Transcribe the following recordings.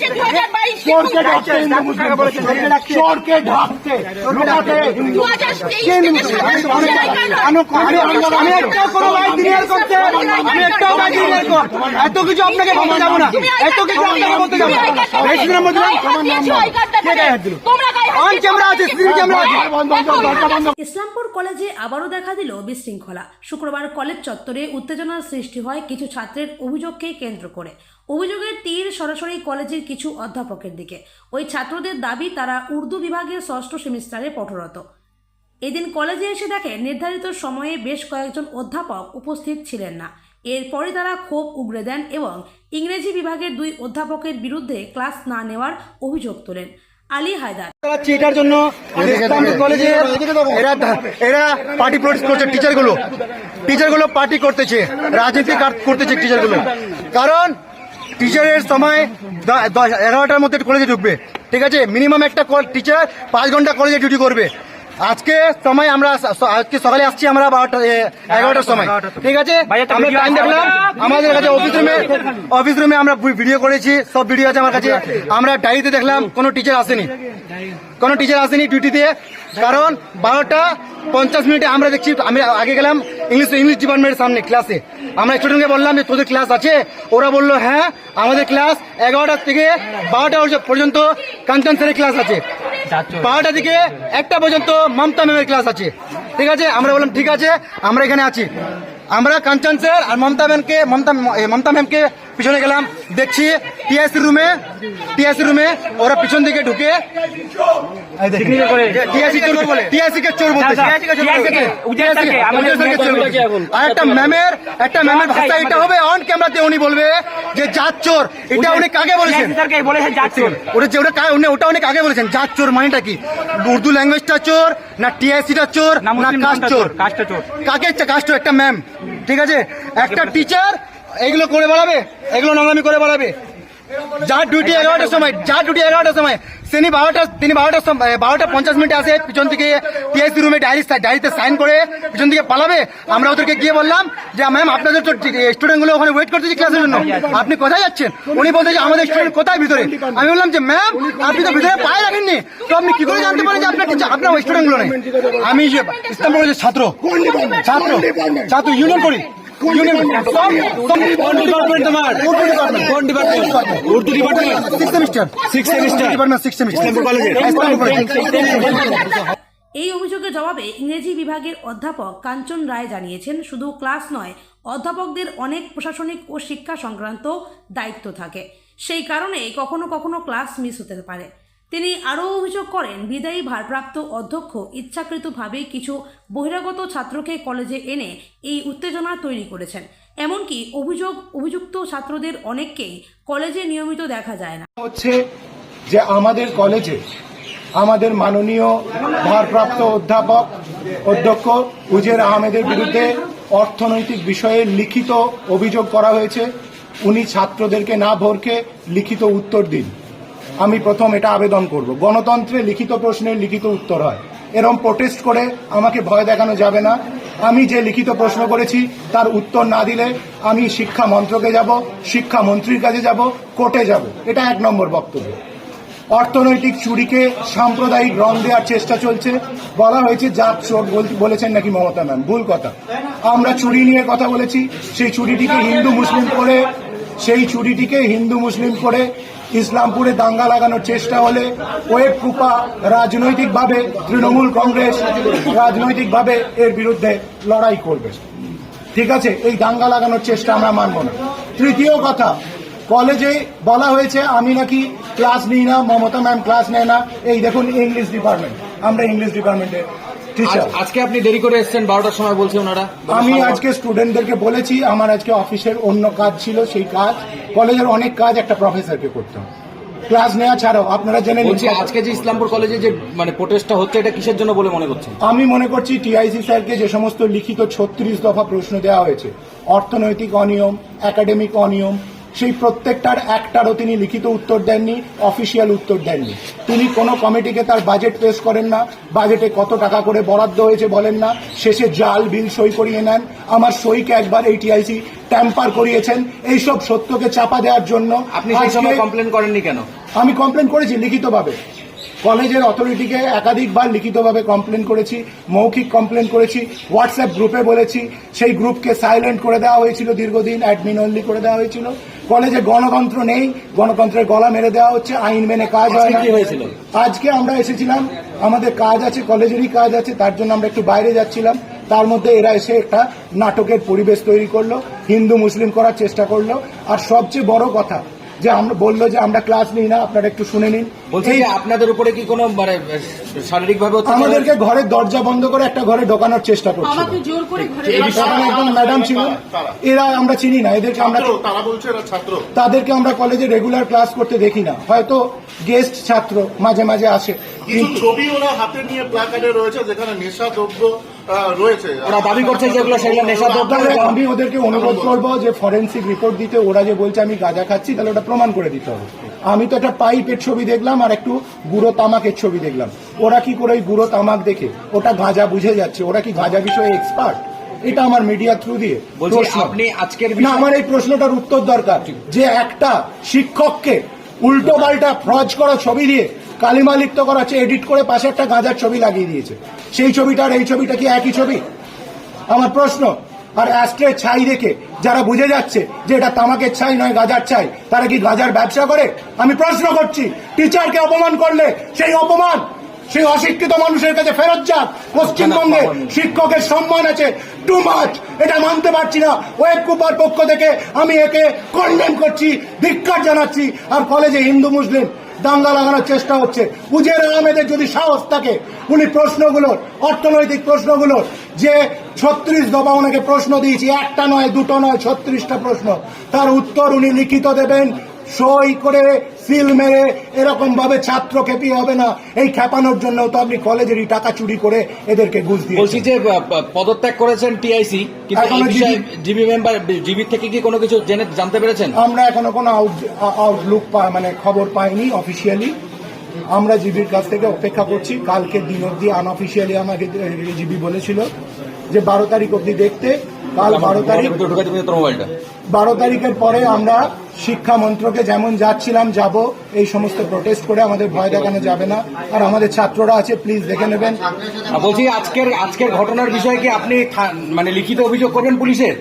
হচ্ছে 2022 চোরকে ঢাকতে হিন্দু মুসলিম বলেছে চোরকে ঢাকতে লোকাতে। হিন্দু 2023 কে হিন্দু থেকে মুসলিম? সাতাশ বছর আগেকার নয়। আমি- আমি- আমি কোনো ভাই ক্লিয়ার করতে আমি একটাও ভাই ক্লিয়ার কর এত কিছু আপনাকে বলতে যাব না। এত কিছু আপনাকে বলতে যাব না। এই ইসলামপুর কলেজে আবারও দেখা দিল বিশৃঙ্খলা। শুক্রবার কলেজ চত্বরে উত্তেজনার সৃষ্টি হয় কিছু ছাত্রের অভিযোগকে কেন্দ্র করে। অভিযোগের তীর সরাসরি কলেজের কিছু অধ্যাপকের দিকে। ওই ছাত্রদের দাবি তারা উর্দু বিভাগের ষষ্ঠ সেমিস্টারে পঠরত এদিন কলেজে এসে দেখে নির্ধারিত সময়ে বেশ কয়েকজন অধ্যাপক উপস্থিত ছিলেন না। এরপরে তারা ক্ষোভ উগড়ে দেন এবং ইংরেজি বিভাগের দুই অধ্যাপকের বিরুদ্ধে ক্লাস না নেওয়ার অভিযোগ তোলেন। আলী হায়দার। চালাচ্ছি এটার জন্য ইসলামিক কলেজে এরা এরা পার্টি প্রোটেস্ট করছে টিচারগুলো। টিচারগুলো পার্টি করতেছে। রাজনীতি করতেছে টিচারগুলো। কারণ টিচারের সময় এগারোটার মধ্যে কলেজে ঢুকবে। ঠিক আছে? মিনিমাম একটা টিচার পাঁচ ঘণ্টা কলেজে ডিউটি করবে। আজকে সময় আমরা আজকে সকালে আসছি আমরা বারোটা এগারোটার সময়। ঠিক আছে? আমরা টাইম দেখলাম। আমাদের কাছে অফিস রুমে অফিস রুমে আমরা ভিডিও করেছি সব ভিডিও আছে আমার কাছে। আমরা ডায়েরিতে দেখলাম কোনো টিচার আসেনি। কোনো টিচার আসেনি ডিউটিতে কারণ বারোটা পঞ্চাশ মিনিটে আমরা দেখছি আমি আগে গেলাম ইংলিশ ইংলিশ ডিপার্টমেন্টের সামনে ক্লাসে আমরা স্টুডেন্টকে বললাম যে, তোদের ক্লাস আছে? ওরা বলল হ্যাঁ আমাদের ক্লাস এগারোটা থেকে বারোটা পর্যন্ত কাঞ্চন স্যারের ক্লাস আছে। বারোটা থেকে একটা পর্যন্ত মমতা ম্যামের ক্লাস আছে। ঠিক আছে? আমরা বললাম, ঠিক আছে, আমরা এখানে আছি। আমরা কাঞ্চন স্যার আর মমতা ম্যামকে মমতা মমতা ম্যামকে পিছনে গেলাম দেখছি টিএসসি রুমে টিএসসি রুমে ওরা পিছন দিকে ঢুকে চোর চোর একটা ম্যামের একটা ম্যামের ভাষা এটা হবে অন ক্যামেরাতে উনি বলবে যে জাত চোর। এটা উনি কাকে বলেছেন? ওটা যে ওটা উনি- ওটা অনেক আগে বলেছেন? জাত চোর মানেটা কি? উর্দু ল্যাঙ্গুয়েজটা চোর না টিআইসিটা চোর না কাস্ট চোর? কাকে কাস্ট চোর? একটা ম্যাম। ঠিক আছে? একটা টিচার এগুলো করে বেড়াবে? এগুলো নোংরামি করে বেড়াবে? যার ডিউটি এগারোটার সময় যার ডিউটি এগারোটার সময়, তিনি বারোটা, তিনি বারোটার সময় বারোটা পঞ্চাশ মিনিটে আসে, পিছন থেকে টিএসসি রুমে ডায়েরি ডায়েরিতে সাইন করে পিছন থেকে পালাবে। আমরা ওদেরকে গিয়ে বললাম যে ম্যাম আপনাদের তো স্টুডেন্টগুলো ওখানে ওয়েট করতেছে ক্লাসের জন্য। আপনি কোথায় যাচ্ছেন? উনি বলতে যে, আমাদের স্টুডেন্ট কোথায় ভিতরে? আমি বললাম যে ম্যাম আপনি তো ভিতরে পায়ে রাখেননি। তো আপনি কি করে জানতে পারেন যে আপনার টিচার আপনার স্টুডেন্টগুলো নেই? আমি যে ইসলাম কলেজের ছাত্র ছাত্র ছাত্র ইউনিয়ন করি। ইউনিয়ন কোন ডিপার্টমেন্ট তোমার কোন department Urdu department six semester six semester department six semester এই অভিযোগের জবাবে ইংরেজি বিভাগের অধ্যাপক কাঞ্চন রায় জানিয়েছেন শুধু ক্লাস নয় অধ্যাপকদের অনেক প্রশাসনিক ও শিক্ষা সংক্রান্ত দায়িত্ব থাকে সেই কারণে কখনো কখনো ক্লাস মিস হতে পারে তিনি আরও অভিযোগ করেন, বিদায়ী ভারপ্রাপ্ত অধ্যক্ষ ইচ্ছাকৃতভাবে কিছু বহিরাগত ছাত্রকে কলেজে এনে এই উত্তেজনা তৈরি করেছেন। এমনকি অভিযোগ, অভিযুক্ত ছাত্রদের অনেককেই কলেজে নিয়মিত দেখা যায় না। হচ্ছে যে আমাদের কলেজে আমাদের মাননীয় ভারপ্রাপ্ত অধ্যাপক অধ্যক্ষ উজের আহমেদের বিরুদ্ধে অর্থনৈতিক বিষয়ে লিখিত অভিযোগ করা হয়েছে। উনি ছাত্রদেরকে না ভরকে লিখিত উত্তর দিন। আমি প্রথম এটা আবেদন করব। গণতন্ত্রে লিখিত প্রশ্নের লিখিত উত্তর হয়। এরম প্রোটেস্ট করে আমাকে ভয় দেখানো যাবে না। আমি যে লিখিত প্রশ্ন করেছি, তার উত্তর না দিলে আমি শিক্ষা মন্ত্রকে যাব, শিক্ষা মন্ত্রীর কাছে যাব, কোর্টে যাব। এটা এক নম্বর বক্তব্য। অর্থনৈতিক চুরিকে সাম্প্রদায়িক রং দেওয়ার চেষ্টা চলছে। বলা হয়েছে জাত চোর বল- বলেছেন নাকি মমতা ম্যাম? ভুল কথা। আমরা চুরি নিয়ে কথা বলেছি। সেই চুরিটিকে হিন্দু মুসলিম করে, সেই চুরিটিকে হিন্দু মুসলিম করে ইসলামপুরে দাঙ্গা লাগানোর চেষ্টা হলে ওয়েব কুপা রাজনৈতিকভাবে তৃণমূল কংগ্রেস রাজনৈতিকভাবে এর বিরুদ্ধে লড়াই করবে। ঠিক আছে, এই দাঙ্গা লাগানোর চেষ্টা আমরা মানব না। তৃতীয় কথা, কলেজে বলা হয়েছে আমি নাকি ক্লাস নিই না, মমতা ম্যাম ক্লাস নেয় না। এই দেখুন ইংলিশ ডিপার্টমেন্ট আমরা ইংলিশ আজ- আজকে আপনি দেরি করে এসেছেন বারোটার সময় বলছে ওনারা। আমি আজকে স্টুডেন্টদেরকে বলেছি আমার আজকে অফিসের অন্য কাজ ছিল সেই কাজ। কলেজের অনেক কাজ একটা প্রফেসরকে করতে হবে। ক্লাস নেওয়া ছাড়াও আপনারা জেনে বলছি আজকে যে ইসলামপুর কলেজে যে মানে প্রোটেস্টটা হচ্ছে এটা কিসের জন্য বলে মনে করছেন? আমি মনে করছি টিআইসি স্যারকে যে সমস্ত লিখিত ছত্রিশ দফা প্রশ্ন দেওয়া হয়েছে অর্থনৈতিক অনিয়ম একাডেমিক অনিয়ম সেই প্রত্যেকটার একটারও তিনি লিখিত উত্তর দেননি অফিসিয়াল উত্তর দেননি। তিনি কোনো কমিটিকে তার বাজেট পেশ করেন না বাজেটে কত টাকা করে বরাদ্দ হয়েছে বলেন না শেষে জাল বিল সই করিয়ে নেন। আমার সইকে একবার এই টিআইসি ট্যাম্পার করিয়েছেন। এইসব সত্যকে চাপা দেওয়ার জন্য আপনি সেই সময় কমপ্লেন করেননি কেন? আমি কমপ্লেন করেছি লিখিতভাবে। কলেজের অথরিটিকে একাধিকবার লিখিতভাবে কমপ্লেন করেছি মৌখিক কমপ্লেন করেছি হোয়াটসঅ্যাপ গ্রুপে বলেছি সেই গ্রুপকে সাইলেন্ট করে দেওয়া হয়েছিল দীর্ঘদিন অ্যাডমিন অনলি করে দেওয়া হয়েছিল। কলেজে গণতন্ত্র নেই গণতন্ত্রের গলা মেরে দেওয়া হচ্ছে আইন মেনে কাজ হয় আজকে না। কি হয়েছিল? আজকে আমরা এসেছিলাম আমাদের কাজ আছে কলেজেরই কাজ আছে তার জন্য আমরা একটু বাইরে যাচ্ছিলাম। তার মধ্যে এরা এসে একটা নাটকের পরিবেশ তৈরি করল হিন্দু মুসলিম করার চেষ্টা করল। আর সবচেয়ে বড় কথা যে আমরা বলল যে আমরা ক্লাস নিই না আপনারা একটু শুনে নিন। বলছি আপনাদের উপরে কি কোনো মানে শারীরিক ভাবে আমাদেরকে ঘরের দরজা বন্ধ করে একটা ঘরে ঢোকানোর চেষ্টা করছে আমাকে জোর করে ঘরে সেখানে একজন ম্যাডাম ছিল এরা আমরা চিনি না এদেরকে আমরা তারা বলছে এরা ছাত্র। তাদেরকে আমরা কলেজে রেগুলার ক্লাস করতে দেখি না। হয়তো গেস্ট ছাত্র মাঝে মাঝে আসে। কিছু ছবি ওরা হাতে নিয়ে প্ল্যাকার্ডে রয়েছে যেখানে নেশা দ্রব্য রয়েছে। ওরা দাবি করছে যেগুলো সেগুলো নেশাদ্রব্য তাহলে আমি ওদেরকে অনুরোধ করব যে ফরেন্সিক রিপোর্ট দিতে ওরা যে বলছে আমি গাঁজা খাচ্ছি তাহলে ওটা প্রমাণ করে দিতে হবে। আমি তো একটা পাইপের ছবি দেখলাম আর একটু গুঁড়ো তামাকের ছবি দেখলাম। ওরা কি করে ওই গুঁড়ো তামাক দেখে? ওটা গাঁজা বুঝে যাচ্ছে। ওরা কি গাঁজা বিষয়ে এক্সপার্ট এটা আমার মিডিয়া থ্রু দিয়ে বলছি আপনি আজকের না আমার এই প্রশ্নটার উত্তর দরকার। যে একটা শিক্ষককে উল্টো পাল্টা ফ্রজ করা ছবি দিয়ে কালিমা লিপ্ত করা হচ্ছে এডিট করে পাশে একটা গাঁজার ছবি লাগিয়ে দিয়েছে। সেই ছবিটা আর এই ছবিটা কি একই ছবি? আমার প্রশ্ন আর অ্যাস্ট্রের ছাই দেখে যারা বুঝে যাচ্ছে যে এটা তামাকের ছাই নয় গাজার ছাই তারা কি গাজার ব্যবসা করে? আমি প্রশ্ন করছি টিচারকে অপমান করলে সেই অপমান সেই অশিক্ষিত মানুষের কাছে ফেরত যাক পশ্চিমবঙ্গে শিক্ষকের সম্মান আছে টু মাচ এটা মানতে পারছি না। ওয়েব কুপার পক্ষ থেকে আমি একে কন্ডেম করছি ধিক্কার জানাচ্ছি। আর কলেজে হিন্দু মুসলিম দাঙ্গা লাগানোর চেষ্টা হচ্ছে। উজের আহমেদের যদি সাহস থাকে উনি প্রশ্নগুলোর অর্থনৈতিক প্রশ্নগুলোর যে ছত্রিশ দফা ওনাকে প্রশ্ন দিয়েছি একটা নয় দুটো নয় ছত্রিশটা প্রশ্ন। তার উত্তর উনি লিখিত দেবেন সই করে সিল মেরে এরকম ভাবে ছাত্র খেপি হবে না। এই খেপানোর জন্য তো আপনি কলেজেরই টাকা চুরি করে এদেরকে ঘুষ বলছি যে পদত্যাগ করেছেন টিআইসি কিন্তু জিবি মেম্বার জিবি থেকে কি কোনো কিছু জেনে জানতে পেরেছেন? আমরা এখনও কোনো আউটলুক মানে খবর পাইনি অফিসিয়ালি আমরা জিবির কাছ থেকে অপেক্ষা করছি কালকে দিন অব্দি আনঅফিসিয়ালি আমাকে জিবি বলেছিল। যে বারো তারিখ অব্দি দেখতে কাল বারো তারিখ বারো তারিখের পরে আমরা শিক্ষা মন্ত্রকে যেমন যাচ্ছিলাম যাব এই সমস্ত প্রোটেস্ট করে আমাদের ভয় দেখানো যাবে না। আর আমাদের ছাত্ররা আছে প্লিজ দেখে নেবেন। বলছি আজকের আজকের ঘটনার বিষয়ে কি আপনি মানে লিখিত অভিযোগ করবেন পুলিশের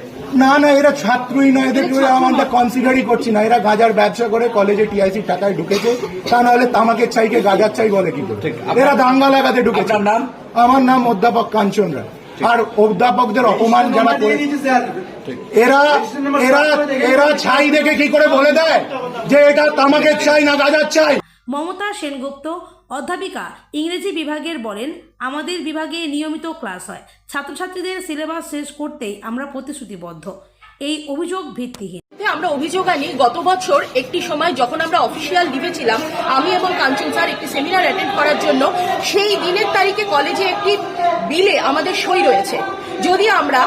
না না এরা ছাত্রই নয় এদেরকে আমরা কনসিডারই করছি না। এরা গাজার ব্যবসা করে কলেজে টিআইসি টাকায় ঢুকেছে। তা নাহলে তামাকের চাইকে গাজার চাই বলে কি করে? এরা দাঙ্গা লাগাতে ঢুকেছে। নাম? আমার নাম অধ্যাপক কাঞ্চন রায় আর অধ্যাপকদের অপমান যারা করে এরা এরা এরা ছাই দেখে কি করে বলে দেয়? যে এটা তামাকের চাই না গাজার চাই মমতা সেনগুপ্ত অধ্যাপিকা ইংরেজি বিভাগের বলেন আমাদের বিভাগে নিয়মিত ক্লাস হয়। ছাত্রছাত্রীদের সিলেবাস শেষ করতেই আমরা প্রতিশ্রুতিবদ্ধ। এই অভিযোগ ভিত্তিহীন। আমরা অভিযোগ আনি গত বছর একটি সময় যখন আমরা অফিসিয়াল লিভে ছিলাম আমি এবং কাঞ্চন স্যার একটি সেমিনার অ্যাটেন্ড করার জন্য সেই দিনের তারিখে কলেজে একটি বিলে আমাদের সই রয়েছে। যদি আমরা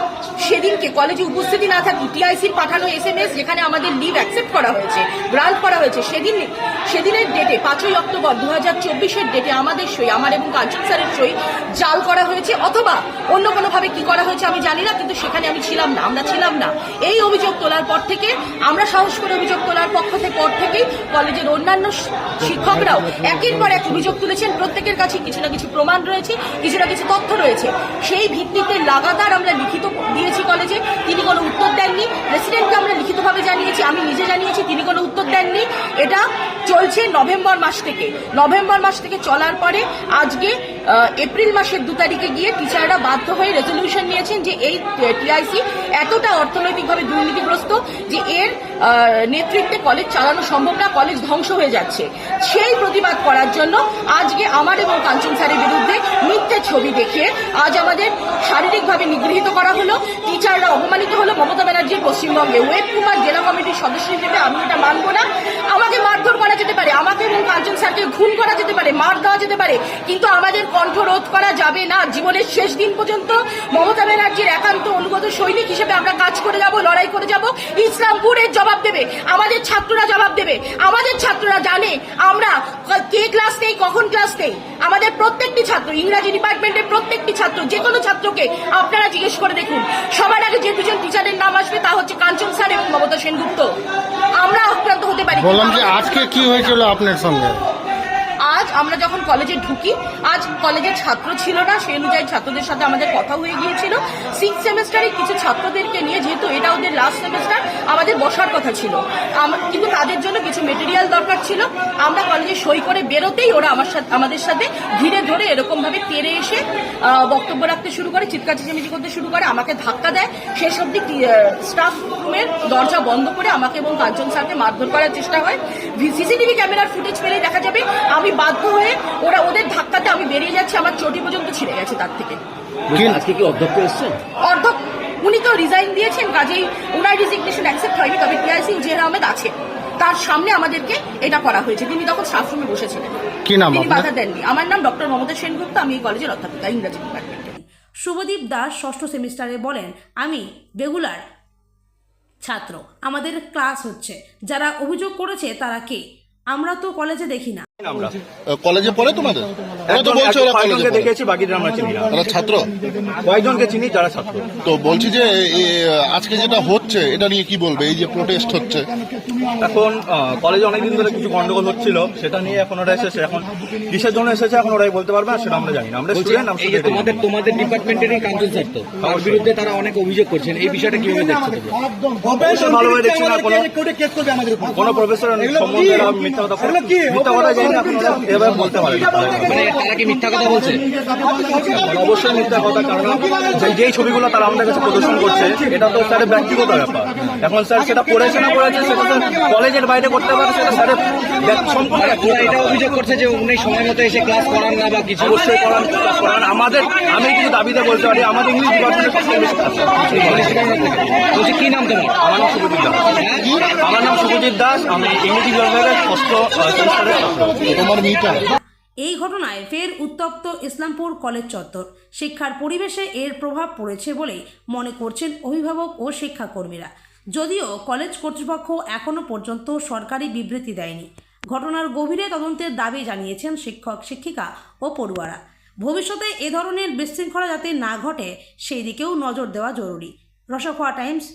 সেদিনকে কলেজে উপস্থিতি না থাকি টিআইসির পাঠানো এস এম এস যেখানে আমাদের লিভ অ্যাকসেপ্ট করা হয়েছে, গ্রান্ট করা হয়েছে, সেদিন সেদিনের ডেটে পাঁচই অক্টোবর দু হাজার চব্বিশের ডেটে আমাদের সই, আমার এবং কাঞ্চন স্যারের সই জাল করা হয়েছে, অথবা অন্য কোনোভাবে কি করা হয়েছে আমি জানি না, কিন্তু সেখানে আমি ছিলাম না, আমরা ছিলাম না। এই অভিযোগ তোলার পর থেকে, আমরা সাহস করে অভিযোগ তোলার পক্ষ থেকে, পর থেকেই কলেজের অন্যান্য শিক্ষকরাও একের পর এক অভিযোগ তুলেছেন। প্রত্যেকের কাছে কিছু না কিছু প্রমাণ রয়েছে, কিছু না কিছু তথ্য রয়েছে। সেই ভিত্তিতে লাগাতার আমরা লিখিত দিয়েছি কলেজে, তিনি কোনো উত্তর দেননি। প্রেসিডেন্টকে আমরা লিখিতভাবে জানিয়েছি, আমি নিজে জানিয়েছি, তিনি কোনো উত্তর দেননি এটা চলছে নভেম্বর মাস থেকে। নভেম্বর মাস থেকে চলার পরে আজকে এপ্রিল মাসের দু তারিখে গিয়ে টিচাররা বাধ্য হয়ে রেজলিউশন নিয়েছেন যে এই টিআইসি এতটা অর্থনৈতিকভাবে দুর্নীতিগ্রস্ত যে এর নেতৃত্বে কলেজ চালানো সম্ভব না কলেজ ধ্বংস হয়ে যাচ্ছে। সেই প্রতিবাদ করার জন্য আজকে আমার এবং কাঞ্চন স্যারের বিরুদ্ধে মিথ্যে ছবি দেখিয়ে আজ আমাদের শারীরিকভাবে নিগৃহীত করা হলো। টিচাররা অপমানিত হলো মমতা ব্যানার্জির পশ্চিমবঙ্গে। ওয়েব কুমার জেলা কমিটির সদস্য হিসেবে আমি এটা মানব না। আমাকে মারধর করা যেতে পারে, আমাকে এবং কাঞ্চন স্যারকে খুন করা যেতে পারে, মার দেওয়া যেতে পারে, কিন্তু আমাদের কণ্ঠ রোধ করা যাবে না। জীবনের শেষ দিন পর্যন্ত মমতা ব্যানার্জির একান্ত অনুগত সৈনিক হিসেবে আমরা কাজ করে যাব, লড়াই করে যাব। ইসলামপুরের জবাব দেবে, আমাদের ছাত্ররা জবাব দেবে। আমাদের ছাত্ররা জানে আমরা কে ক্লাস নেই, কখন ক্লাস নেই। আমাদের প্রত্যেকটি ছাত্র, ইংরাজি ডিপার্টমেন্টের প্রত্যেকটি ছাত্র, যে কোনো ছাত্রকে আপনারা জিজ্ঞেস করে দেখুন। সবার আগে যে দুজন টিচারের নাম আসবে তা হচ্ছে কাঞ্চন স্যার এবং মমতা সেনগুপ্ত। আমরা আক্রান্ত হতে বললাম যে আমাদের- আজকে কি হয়েছিল আপনার সঙ্গে আজ আমরা যখন কলেজে ঢুকি, আজ কলেজের ছাত্র ছিল না, সেই অনুযায়ী ছাত্রদের সাথে আমাদের কথা হয়ে গিয়েছিল। সিক্স সেমেস্টারে কিছু ছাত্রদেরকে নিয়ে, যেহেতু এটা ওদের লাস্ট সেমেস্টার আমাদের বসার কথা ছিল। কিন্তু তাদের জন্য কিছু মেটেরিয়াল দরকার ছিল। আমরা কলেজে সই করে বেরোতেই ওরা আমার সাথে আমাদের সাথে ধীরে ধরে এরকম ভাবে তেড়ে এসে বক্তব্য রাখতে শুরু করে, চিৎকার চেঁচামেচি করতে শুরু করে, আমাকে ধাক্কা দেয়। শেষ অব্দি স্টাফ রুমের দরজা বন্ধ করে আমাকে এবং কাঞ্চন স্যারকে মারধর করার চেষ্টা হয়। সিসিটিভি ক্যামেরার ফুটেজ পেলেই দেখা যাবে, আমি বাধ্য হয়ে ওরা ওদের ধাক্কাতে আমি বেরিয়ে যাচ্ছি আমার চটি পর্যন্ত ছিঁড়ে গেছে তার থেকে। আজকে কি অধ্যক্ষ এসছেন অর্ধ উনি তো রিজাইন দিয়েছেন কাজেই ওনার রিজিগনেশন অ্যাকসেপ্ট হয়নি তবে টিআই সিং আহমেদ আছে। তার সামনে আমাদেরকে এটা করা হয়েছে। তিনি তখন স্টাফ রুমে বসেছিলেন। কি নাম তিনি বাধা দেননি। আমার নাম ডক্টর মমতা সেনগুপ্ত আমি এই কলেজের অধ্যাপিকা ইংরাজি ডিপার্টমেন্টে শুভদীপ দাস ষষ্ঠ সেমিস্টারে বলেন আমি রেগুলার ছাত্র। আমাদের ক্লাস হচ্ছে। যারা অভিযোগ করেছে তারা কে? আমরা তো কলেজে দেখি না। কলেজে পড়ে তোমাদের? ওরা তো বলছে ওরা কলেজে দেখেছি বাকিদের আমরা চিনি ছাত্র? কয়েকজনকে চিনি যারা ছাত্র। তো বলছি যে এ, আজকে যেটা হচ্ছে এটা নিয়ে কি বলবে? এই যে প্রোটেস্ট হচ্ছে। এখন আহ, কলেজে অনেকদিন ধরে কিছু গন্ডগোল হচ্ছিল সেটা নিয়ে এখন ওরা এসেছে। এখন কিসের জন্য এসেছে এখন ওরাই বলতে পারবে আর সেটা আমরা জানি না। আমরা স্টুডেন্ট আমরা এই যে তোমাদের তোমাদের ডিপার্টমেন্টেরই কাঞ্চন স্যার তো তার বিরুদ্ধে তারা অনেক অভিযোগ করছেন। এই বিষয়টা কীভাবে দেখছ তোমরা? না কোনো কোনো প্রফেসর সম্বন্ধে এরা মিথ্যা কথা মিথ্যা কথা জানি বলতে পারে মানে তারা কি মিথ্যা কথা বলছে? অবশ্যই মিথ্যা কথা কারণ যে- যেই ছবিগুলো তারা আমাদের কাছে প্রদর্শন করছে এটা তো স্যারের ব্যক্তিগত ব্যাপার। এখন স্যার সেটা পড়েছে না পড়েছে সেটা তো কলেজের বাইরে করতে পারে সেটা স্যারের ব্যক্তি- সম্পূর্ণ এটা অভিযোগ করছে যে উনি সময় মতো এসে ক্লাস করান না বা কিছু। অবশ্যই করান আমাদের আমি কিছু দাবিতে বলতে পারি আমাদের ইংলিশ ডিপার্টমেন্টে সবচেয়ে বেশি বলছি কি নাম তোমার? আমার নাম শুভজিৎ দাস। আমার নাম শুভজিৎ দাস আমি ইংরেজি বিভাগের ষষ্ঠ সেমিস্টারের ছাত্র। এই ঘটনায় ফের উত্তপ্ত ইসলামপুর কলেজ চত্বর। শিক্ষার পরিবেশে এর প্রভাব পড়েছে বলেই মনে করছেন অভিভাবক ও শিক্ষাকর্মীরা। যদিও কলেজ কর্তৃপক্ষ এখনও পর্যন্ত সরকারি বিবৃতি দেয়নি। ঘটনার গভীরে তদন্তের দাবি জানিয়েছেন শিক্ষক, শিক্ষিকা ও পড়ুয়ারা। ভবিষ্যতে এ ধরনের বিশৃঙ্খলা যাতে না ঘটে, সেই দিকেও নজর দেওয়া জরুরি। রসফোয়া টাইমস